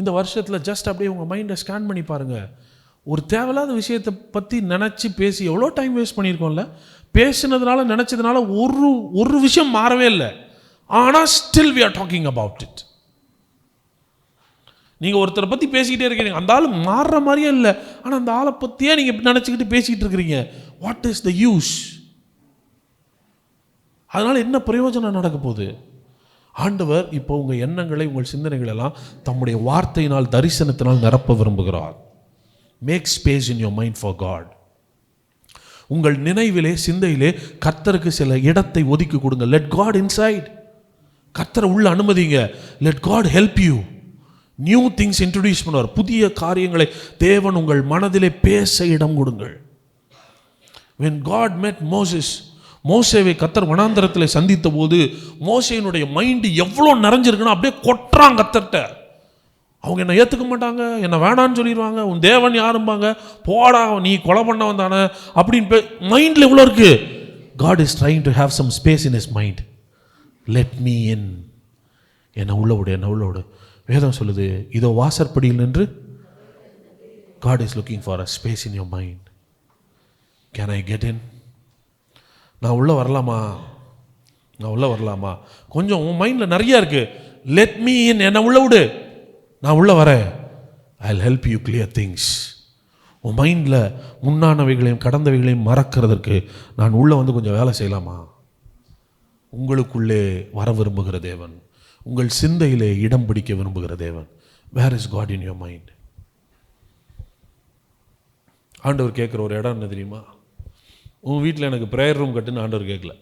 இந்த வருஷத்தில் ஜஸ்ட் அப்படியே உங்கள் மைண்டை ஸ்கேன் பண்ணி பாருங்கள் ஒரு தேவையில்லாத விஷயத்தை பற்றி நினச்சி பேசி எவ்வளோ டைம் வேஸ்ட் பண்ணியிருக்கோம்ல? பேசினதுனால நினச்சதுனால ஒரு ஒரு விஷயம் மாறவே இல்லை. ஆனால் still we are talking about it நீங்கள் ஒருத்தரை பற்றி பேசிக்கிட்டே இருக்கிறீங்க. அந்த ஆள் மாறுற மாதிரியே இல்லை. ஆனால் அந்த ஆளை பற்றியே நீங்கள் நினச்சிக்கிட்டு பேசிக்கிட்டு இருக்கிறீங்க. வாட் இஸ் த யூஸ் அதனால் என்ன பிரயோஜனம் நடக்க போகுது? ஆண்டவர் இப்போ உங்கள் எண்ணங்களை உங்கள் சிந்தனைகளெல்லாம் தம்முடைய வார்த்தையினால் தரிசனத்தினால் நிரப்ப விரும்புகிறார். Make space in your mind for God உங்கள் நினைவிலே சிந்தையிலே கர்த்தருக்கு சில இடத்தை ஒதுக்கி கொடுங்க. லெட் காட் இன்சைட் கர்த்தரை உள்ள அனுமதிங்க. Let God help you new things introduce பண்ணுவார். புதிய காரியங்களை தேவன் உங்கள் மனதிலே பேச இடம் கொடுங்கள். வென் காட் மெட் மோசிஸ் மோசேவை கத்தர் வனாந்தரத்தில் சந்தித்த போது மோசையினுடைய மைண்டு எவ்வளோ நிறைஞ்சிருக்குன்னா அப்படியே கொட்டுறான் கத்தர்கிட்ட. அவங்க என்னை ஏற்றுக்க மாட்டாங்க என்னை வேணான்னு சொல்லிடுவாங்க உன் தேவன் யாரும்பாங்க போடா நீ கொலை பண்ண வந்தானே அப்படின்னு மைண்டில் எவ்வளோ இருக்கு? God is trying to have some space in is mind let me in என்னை உள்ள விடு என்னை உள்ள விடு. வேதம் சொல்லுது இதோ வாசற்படியில் நின்று God is looking for a space in your mind can I get in நான் உள்ளே வரலாமா? நான் உள்ளே வரலாமா? கொஞ்சம் உன் மைண்டில் நிறையா இருக்குது லெட் மீ இன் என்னை உள்ள விடு. நான் உள்ளே வரேன். I help you clear things உன் மைண்டில் முன்னானவைகளையும் கடந்தவைகளையும் மறக்கிறதற்கு நான் உள்ளே வந்து கொஞ்சம் வேலை செய்யலாமா? உங்களுக்குள்ளே வர விரும்புகிற தேவன் உங்கள் சிந்தையிலே இடம் பிடிக்க விரும்புகிற தேவன். Where is God in your mind ஆண்டவர் கேட்குற ஒரு இடம் என்ன தெரியுமா? உன் வீட்டில் எனக்கு ப்ரேயர் ரூம் கட்டுன்னு ஆண்டவர் கேட்கல.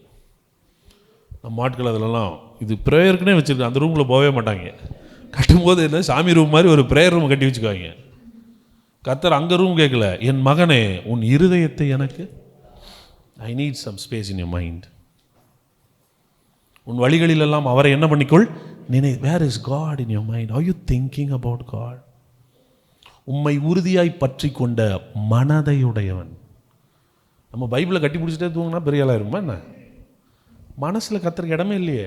நம்ம ஆட்கள் அதிலலாம் இது ப்ரேயருக்குனே வச்சுருக்கேன் அந்த ரூமில் போகவே மாட்டாங்க. கட்டும்போது என்ன சாமி ரூம் மாதிரி ஒரு ப்ரேயர் ரூம் கட்டி வச்சுக்குவாங்க. கத்தர் அங்கே ரூம் கேட்கல என் மகனே உன் இருதயத்தை எனக்கு I need some space in your mind உன் வழிகளிலெல்லாம் அவரை என்ன பண்ணிக்கொள்? நினை where is God in your mind are you thinking about God உம்மை உறுதியாய் பற்றி கொண்ட மனதையுடையவன். நம்ம பைபிளை கட்டி பிடிச்சிட்டே தூங்கினா பெரிய ஆளாக இருமா என்ன? மனசில் கத்துறக்கு இடமே இல்லையே.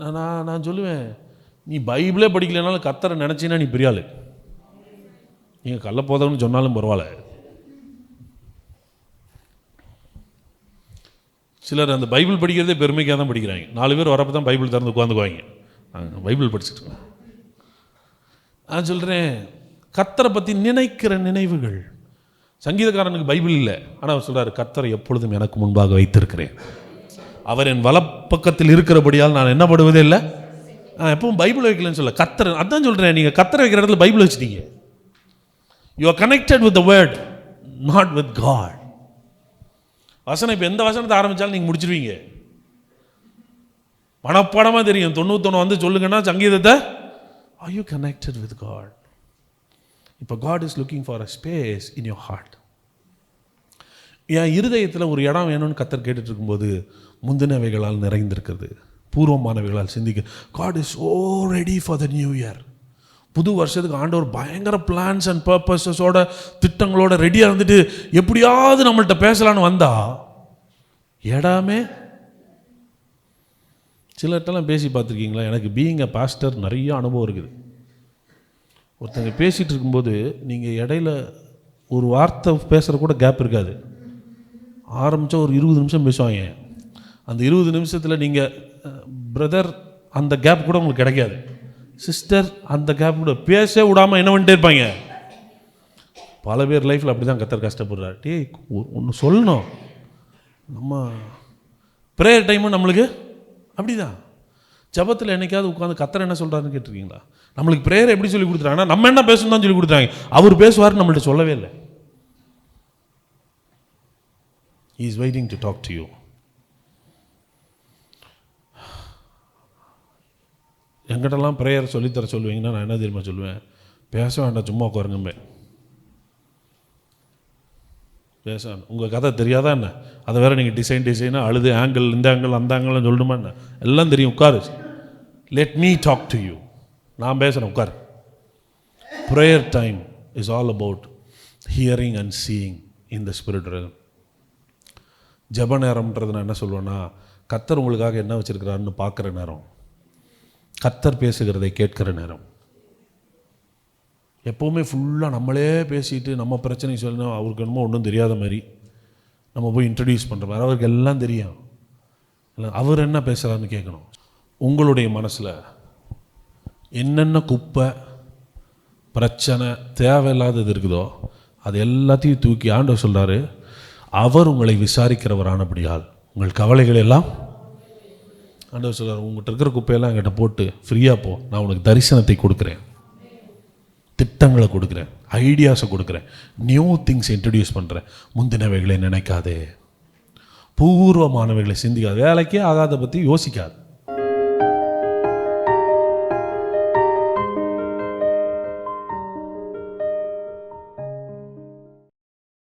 நான் நான் நான் சொல்லுவேன் நீ பைபிளே படிக்கலைனாலும் கத்தரை நினச்சின்னா நீ பெரிய ஆள். நீங்கள் கள்ள போதவன்னு சொன்னாலும் பரவாயில்ல. சிலர் அந்த பைபிள் படிக்கிறதே பெருமைக்காக தான் படிக்கிறாங்க. நாலு பேர் வரப்போ தான் பைபிள் திறந்து உட்காந்துக்குவாங்க. நாங்கள் பைபிள் படிச்சுட்டு நான் சொல்கிறேன் கத்தரை பற்றி நினைக்கிற நினைவுகள். சங்கீதக்காரனுக்கு பைபிள் இல்லை. ஆனால் அவர் சொல்றாரு கத்தரை எப்பொழுதும் எனக்கு முன்பாக வைத்திருக்கிறேன். அவர் என் வலப்பக்கத்தில் இருக்கிறபடியால் நான் என்ன படுவதே இல்லை. நான் எப்பவும் பைபிள் வைக்கலன்னு சொல்ல கத்தர் அதான் சொல்கிறேன் நீங்கள் கத்தரை வைக்கிற இடத்துல பைபிள் வச்சுட்டீங்க. You are connected with the word not with God வசனம் இப்போ எந்த வசனத்தை ஆரம்பித்தாலும் நீங்கள் முடிச்சிருவீங்க. மனப்பாடமாக தெரியும். தொண்ணூத்தொன்று வந்து சொல்லுங்கன்னா சங்கீதத்தை are you connected with God இப்போ God is looking for a space in your heart என் இருதயத்தில் ஒரு இடம் வேணும்னு கத்தர் கேட்டுட்டு இருக்கும்போது முந்தினவைகளால் நிறைந்திருக்கிறது. பூர்வமானவைகளால் சிந்திக்க. God is oh ready for the new year புது வருஷத்துக்கு ஆண்டவர் பயங்கர பிளான்ஸ் அண்ட் பர்பஸஸோட திட்டங்களோட ரெடியாக இருந்துட்டு எப்படியாவது நம்மள்ட்ட பேசலான்னு வந்தா இடமே சிலர்கிட்டலாம் பேசி பார்த்துருக்கீங்களா? எனக்கு பீயிங் அ பாஸ்டர் நிறைய அனுபவம் இருக்குது. ஒருத்தங்க பேசிகிட்டு இருக்கும்போது நீங்கள் இடையில ஒரு வார்த்தை பேசுகிற கூட கேப் இருக்காது. ஆரம்பித்தா ஒரு இருபது நிமிஷம் பேசுவாங்க. அந்த இருபது நிமிஷத்தில் நீங்கள் பிரதர் அந்த கேப் கூட உங்களுக்கு கிடைக்காது. சிஸ்டர் அந்த கேப் கூட பேச விடாமல் என்ன பண்ணிட்டே இருப்பாங்க? பல பேர் லைஃப்பில் அப்படி தான் கத்தர் கஷ்டப்படுறாரு. டே ஒன்று சொல்லணும். நம்ம ப்ரேயர் டைமும் நம்மளுக்கு அப்படிதான். ஜபத்தில் என்னைக்காவது உட்காந்து கத்தர் என்ன சொல்கிறாருன்னு கேட்டிருக்கீங்களா? நம்மளுக்கு ப்ரேயர் எப்படி சொல்லி கொடுத்துறாங்கன்னா நம்ம என்ன பேசணும் தான் சொல்லி கொடுத்துறாங்க அவர் பேசுவார் நம்மள்ட்ட சொல்லவே இல்லை. Is waiting to talk to you எங்கிட்டலாம் prayer சொல்லித்தர சொல்லுவீங்கன்னா நான் என்ன தெரியுமா சொல்லுவேன்? பேச வேண்டாம் சும்மா உட்காருங்கம்பே. பேச வேண்டாம். உங்கள் கதை தெரியாதா என்ன? அதை வேறு நீங்கள் டிசைன் டிசைனாக அழுது ஆங்கிள் இந்த ஆங்கிள் அந்த ஆங்கிள்னு சொல்லணுமா என்ன? எல்லாம் தெரியும் உட்காரு. Let me talk to you நான் பேசுகிறேன் உட்கார். Prayer time is all about hearing and seeing in the spirit ஜெப நேரம்ன்றது நான் என்ன சொல்லுவேன்னா கத்தர் உங்களுக்காக என்ன வச்சுருக்கிறாருன்னு பார்க்குற நேரம். கத்தர் பேசுகிறதை கேட்கிற நேரம். எப்போவுமே ஃபுல்லாக நம்மளே பேசிட்டு நம்ம பிரச்சனை சொல்லணும் அவருக்கு என்னமோ ஒன்றும் தெரியாத மாதிரி நம்ம போய் இன்ட்ரடியூஸ் பண்ணுற மாதிரி. அவருக்கு எல்லாம் தெரியும். அவர் என்ன பேசுகிறாருன்னு கேட்கணும். உங்களுடைய மனசில் என்னென்ன குப்பை பிரச்சனை தேவையில்லாதது இருக்குதோ அது எல்லாத்தையும் தூக்கி ஆண்டவர் சொல்கிறாரு அவர் உங்களை விசாரிக்கிறவரானபடியால். உங்கள் கவலைகள் எல்லாம் ஆண்டவர் சொல்கிறார் உங்கள்கிட்ட இருக்கிற குப்பையெல்லாம் என்கிட்ட போட்டு ஃப்ரீயாக போ. நான் உனக்கு தரிசனத்தை கொடுக்குறேன். திட்டங்களை கொடுக்குறேன். ஐடியாஸை கொடுக்குறேன். நியூ திங்ஸ் இன்ட்ரடியூஸ் பண்ணுறேன் முந்தினவைகளை நினைக்காதே. பூர்வமானவைகளை சிந்திக்காது. வேலைக்கே ஆகாத பற்றி யோசிக்காது.